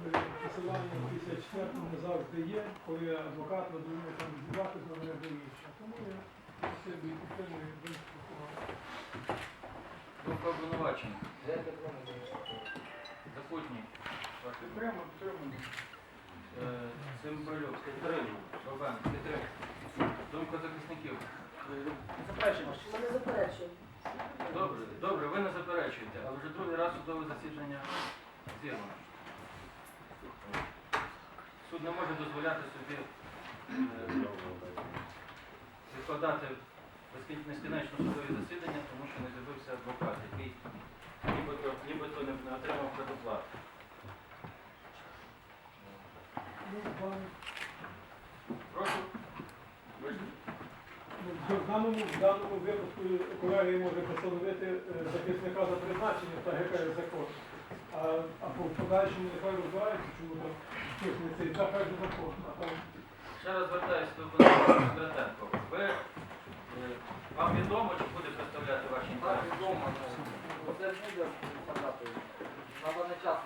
посилання на 54 не завжди є, коли адвокат надумає там здівати з мене до іншого. Тому я просив і підтримую думку прокурора. Думка обвинувачення. Запутній. Ваше Підтримую, підтримую. Е, Цимбалюк, підтримую. Бабенко, підтримую. Думка захисників. Заперечуємо. Ми не заперечуємо. Добре, добре, ви не заперечуєте, але вже другий раз судове засідання зірвано. Суд не може дозволяти собі е, відкладати безкінечно судові засідання, тому що не з'явився адвокат, який нібито, нібито не, отримав предоплату. В даному, в даному випадку колегія може постановити е, захисника за призначенням, так як є закон. А, а по подальшому нехай розбирається, чому там щось не цей, так каже закон. А там Ще раз звертаюся до Кондратенко. Ви, е, вам відомо, чи буде представляти ваші Так, інтереси? відомо. ну, Це ж не буде сказати. На даний час,